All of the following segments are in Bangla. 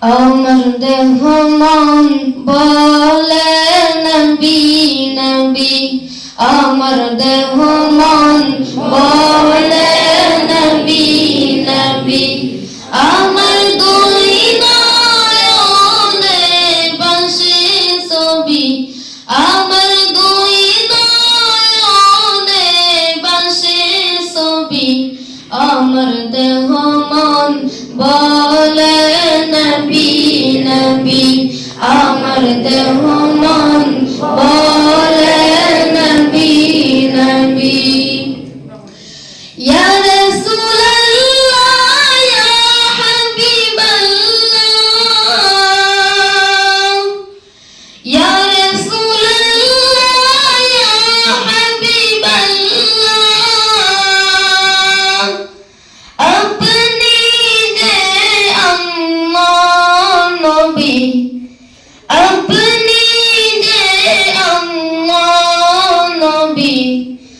আমার দেহ মন বলে নবী নবী। আমার দেহ বলে নবী নবী। আমার দুই নয়নে বাসে ছবি। আমার দুই নয়নে বাসে ছবি। আমার দেহ আমার দেহ মন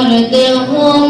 আমার